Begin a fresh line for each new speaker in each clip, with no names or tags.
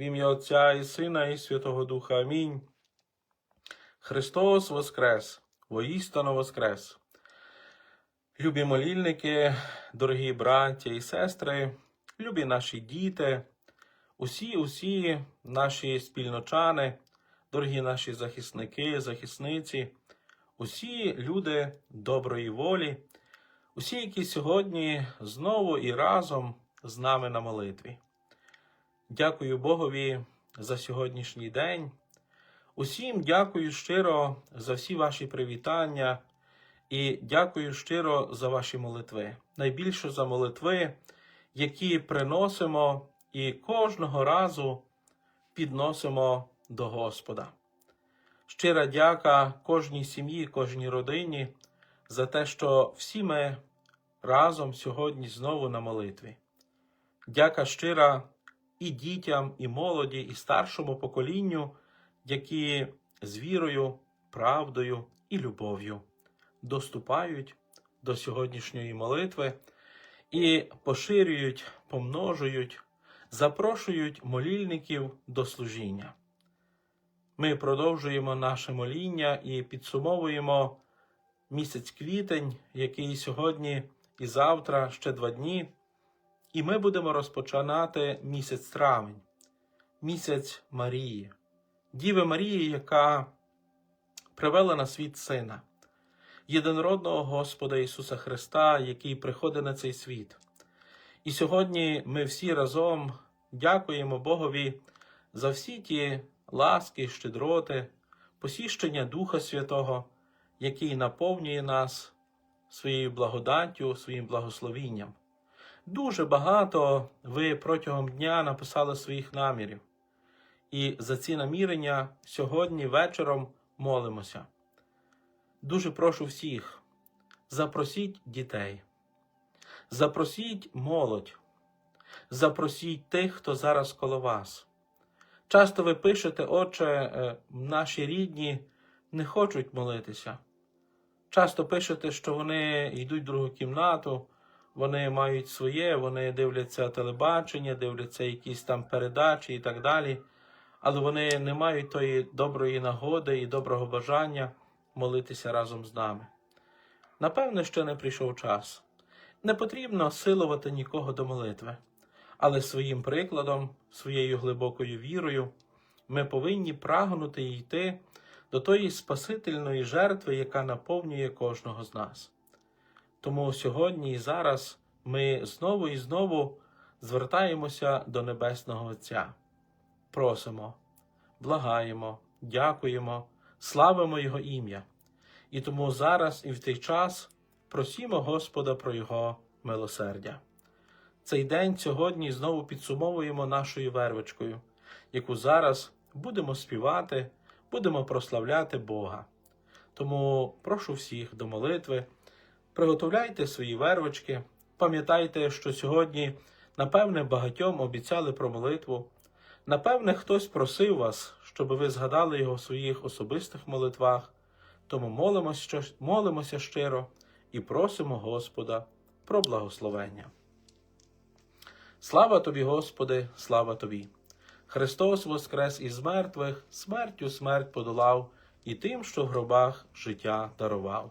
В ім'я Отця і Сина, і Святого Духа. Амінь. Христос Воскрес, воістину Воскрес. Любі молільники, дорогі браття і сестри, любі наші діти, усі, усі наші спільночани, дорогі наші захисники, захисниці, усі люди доброї волі, усі, які сьогодні знову і разом з нами на молитві. Дякую Богові за сьогоднішній день. Усім дякую щиро за всі ваші привітання і дякую щиро за ваші молитви. Найбільше за молитви, які приносимо і кожного разу підносимо до Господа. Щира дяка кожній сім'ї, кожній родині за те, що всі ми разом сьогодні знову на молитві. Дяка щира і дітям, і молоді, і старшому поколінню, які з вірою, правдою і любов'ю доступають до сьогоднішньої молитви і поширюють, помножують, запрошують молільників до служіння. Ми продовжуємо наше моління і підсумовуємо місяць квітень, який сьогодні і завтра ще два дні. І ми будемо розпочинати місяць травень, місяць Марії, Діви Марії, яка привела на світ Сина, єдинородного Господа Ісуса Христа, який приходить на цей світ. І сьогодні ми всі разом дякуємо Богові за всі ті ласки, щедроти, посіщення Духа Святого, який наповнює нас своєю благодаттю, своїм благословінням. Дуже багато ви протягом дня написали своїх намірів. І за ці намірення сьогодні вечором молимося. Дуже прошу всіх, запросіть дітей, запросіть молодь, запросіть тих, хто зараз коло вас. Часто ви пишете, отче, е, наші рідні не хочуть молитися. Часто пишете, що вони йдуть в другу кімнату, вони мають своє, вони дивляться телебачення, дивляться якісь там передачі і так далі, але вони не мають тої доброї нагоди і доброго бажання молитися разом з нами. Напевно, ще не прийшов час. Не потрібно силувати нікого до молитви, але своїм прикладом, своєю глибокою вірою, ми повинні прагнути йти до тої спасительної жертви, яка наповнює кожного з нас. Тому сьогодні і зараз ми знову і знову звертаємося до Небесного Отця, просимо, благаємо, дякуємо, славимо Його ім'я. І тому зараз і в цей час просімо Господа про Його милосердя. Цей день сьогодні знову підсумовуємо нашою вервичкою, яку зараз будемо співати, будемо прославляти Бога. Тому прошу всіх до молитви. Приготовляйте свої вервочки, пам'ятайте, що сьогодні, напевне, багатьом обіцяли про молитву. Напевне, хтось просив вас, щоб ви згадали його в своїх особистих молитвах, тому молимося, молимося щиро і просимо Господа про благословення. Слава тобі, Господи, слава тобі! Христос воскрес із мертвих, смертю смерть подолав, і тим, що в гробах життя дарував.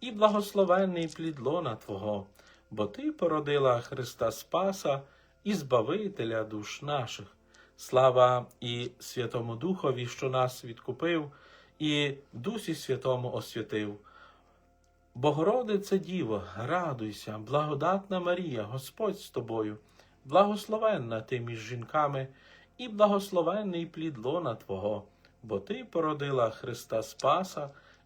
і благословенний плід лона Твого, бо Ти породила Христа Спаса і Збавителя душ наших. Слава і Святому Духові, що нас відкупив, і Дусі Святому освятив. Богородице Діво, радуйся, благодатна Марія, Господь з тобою, благословенна ти між жінками, і благословенний плід лона Твого, бо Ти породила Христа Спаса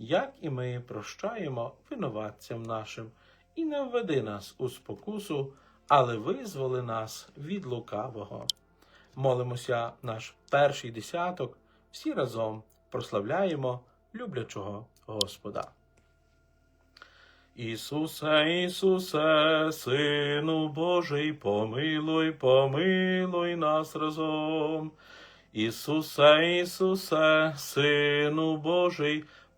як і ми прощаємо винуватцям нашим, і не введи нас у спокусу, але визволи нас від лукавого. Молимося наш перший десяток, всі разом прославляємо люблячого Господа. Ісусе, Ісусе, Сину Божий, помилуй, помилуй нас разом. Ісусе, Ісусе, Сину Божий,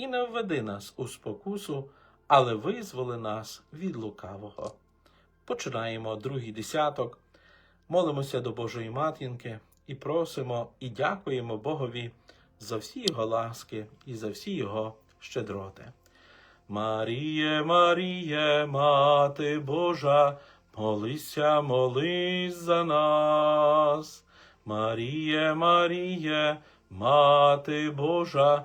і не введи нас у спокусу, але визволи нас від лукавого. Починаємо другий десяток, молимося до Божої матінки і просимо і дякуємо Богові за всі його ласки і за всі його щедроти. Маріє, Маріє, Мати Божа, молися, молись за нас. Маріє, Маріє, Мати Божа,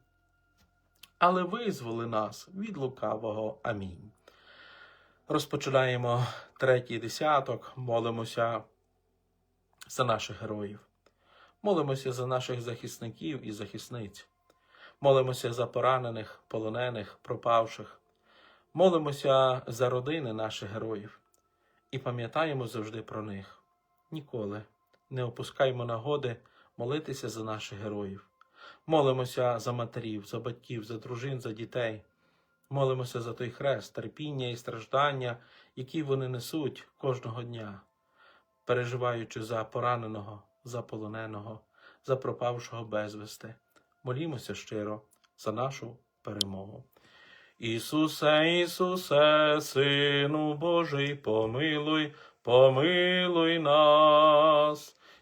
але визволи нас від лукавого. Амінь. Розпочинаємо третій десяток, молимося за наших героїв, молимося за наших захисників і захисниць, молимося за поранених, полонених, пропавших, молимося за родини наших героїв і пам'ятаємо завжди про них. Ніколи не опускаймо нагоди молитися за наших героїв. Молимося за матерів, за батьків, за дружин, за дітей. Молимося за той хрест, терпіння і страждання, які вони несуть кожного дня, переживаючи за пораненого, за полоненого, за пропавшого безвісти. Молімося щиро за нашу перемогу. Ісусе, Ісусе, Сину Божий, помилуй, помилуй нас.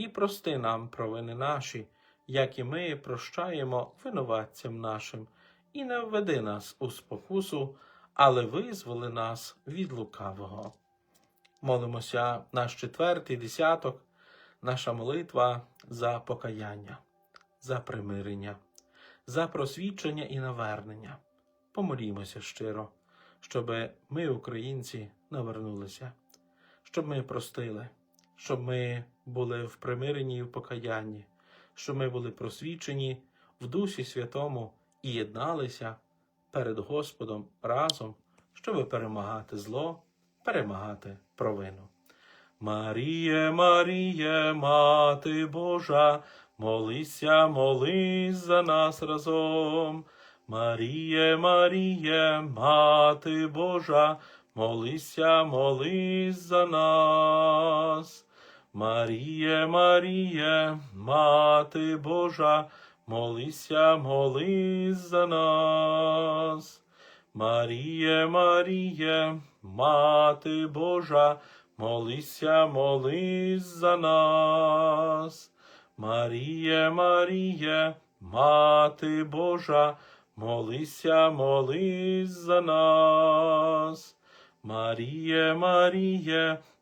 і прости нам провини наші, як і ми прощаємо винуватцям нашим, і не введи нас у спокусу, але визволи нас від лукавого. Молимося наш четвертий десяток, наша молитва за покаяння, за примирення, за просвідчення і навернення. Помолімося щиро, щоб ми, українці, навернулися, щоб ми простили, щоб ми були в примиренні і в покаянні, щоб ми були просвічені в Дусі Святому і єдналися перед Господом разом, щоб перемагати зло, перемагати провину. Маріє, Маріє, Мати Божа, молися, молись за нас разом. Маріє, Маріє, Мати Божа, молися, молись за нас. Маріє, Маріє, Мати Божа, молися, молись за нас. Маріє, Маріє, Мати Божа, молися, молись за нас. Маріє, Маріє, Мати Божа, молися, молись за нас. Маріє, Маріє,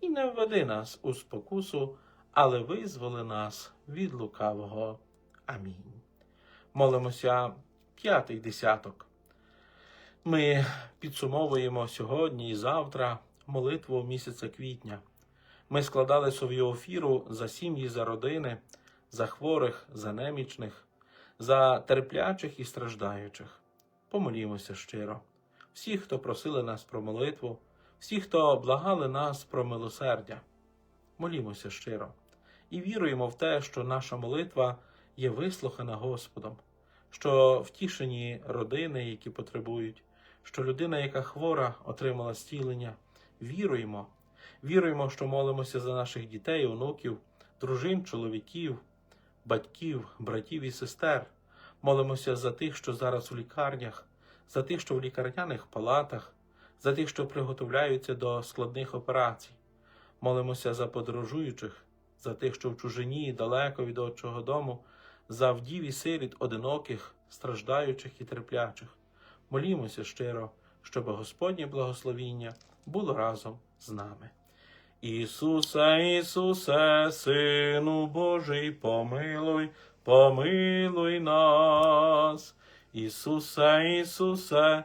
і не введи нас у спокусу, але визволи нас від лукавого. Амінь. Молимося п'ятий десяток. Ми підсумовуємо сьогодні і завтра молитву місяця квітня. Ми складали свою офіру за сім'ї, за родини, за хворих, за немічних, за терплячих і страждаючих. Помолімося щиро. Всі, хто просили нас про молитву, всі, хто благали нас про милосердя. Молімося щиро і віруємо в те, що наша молитва є вислухана Господом, що втішені родини, які потребують, що людина, яка хвора, отримала зцілення. Віруємо, віруємо, що молимося за наших дітей, онуків, дружин, чоловіків, батьків, братів і сестер. Молимося за тих, що зараз у лікарнях, за тих, що в лікарняних палатах, за тих, що приготовляються до складних операцій. Молимося за подорожуючих, за тих, що в чужині, далеко від отчого дому, за вдів і сиріт одиноких, страждаючих і терплячих. Молімося щиро, щоб Господнє благословіння було разом з нами. Ісусе, Ісусе, Сину Божий, помилуй, помилуй нас. Ісусе, Ісусе,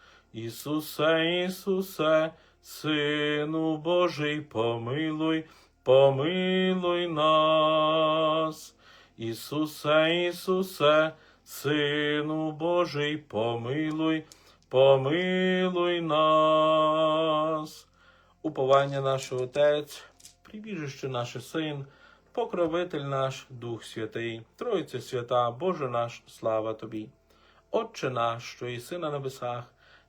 Ісусе, Ісусе, Сину Божий, помилуй, помилуй нас. Ісусе, Ісусе, Сину Божий, помилуй, помилуй нас. Уповання наше Отець, прибіжище наше Син, покровитель наш, Дух Святий, Тройця свята, Боже наш, слава Тобі. Отче наш, що єси на небесах,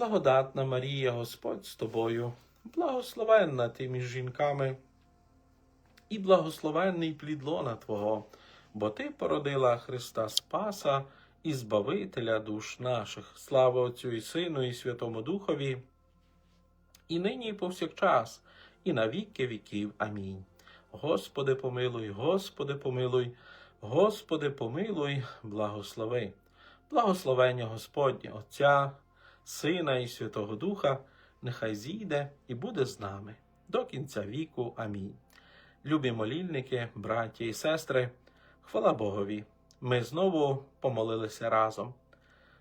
благодатна Марія, Господь з тобою, благословенна ти між жінками, і благословенний плід лона Твого, бо Ти породила Христа Спаса і Збавителя душ наших. Слава Отцю і Сину, і Святому Духові, і нині, і повсякчас, і на віки віків. Амінь. Господи, помилуй, Господи, помилуй, Господи, помилуй, благослови. Благословення Господнє Отця, Сина і Святого Духа, нехай зійде і буде з нами до кінця віку. Амінь. Любі молільники, браті і сестри, хвала Богові. Ми знову помолилися разом.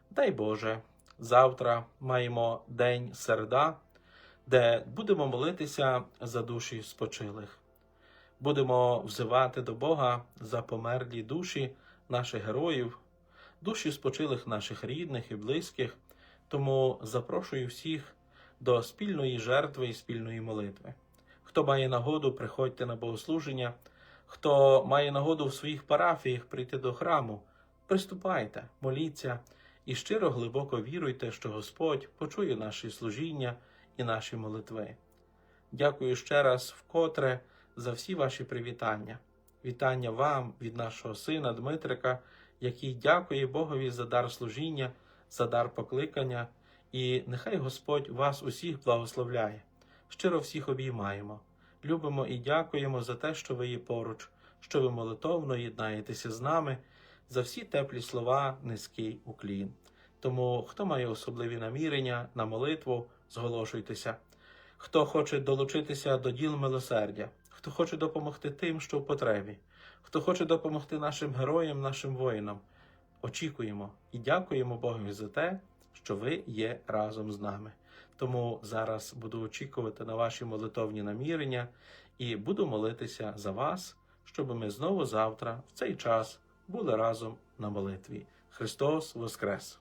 Дай Боже, завтра маємо день середа, де будемо молитися за душі спочилих. Будемо взивати до Бога за померлі душі наших героїв, душі спочилих наших рідних і близьких. Тому запрошую всіх до спільної жертви і спільної молитви. Хто має нагоду, приходьте на богослуження. Хто має нагоду в своїх парафіях прийти до храму, приступайте, моліться і щиро глибоко віруйте, що Господь почує наші служіння і наші молитви. Дякую ще раз вкотре за всі ваші привітання. Вітання вам від нашого сина Дмитрика, який дякує Богові за дар служіння, за дар покликання, і нехай Господь вас усіх благословляє. Щиро всіх обіймаємо. Любимо і дякуємо за те, що ви є поруч, що ви молитовно єднаєтеся з нами, за всі теплі слова, низький уклін. Тому, хто має особливі намірення на молитву, зголошуйтеся. Хто хоче долучитися до діл милосердя, хто хоче допомогти тим, що в потребі, хто хоче допомогти нашим героям, нашим воїнам, очікуємо і дякуємо Богові за те, що ви є разом з нами. Тому зараз буду очікувати на ваші молитовні намірення і буду молитися за вас, щоб ми знову завтра, в цей час, були разом на молитві. Христос Воскрес!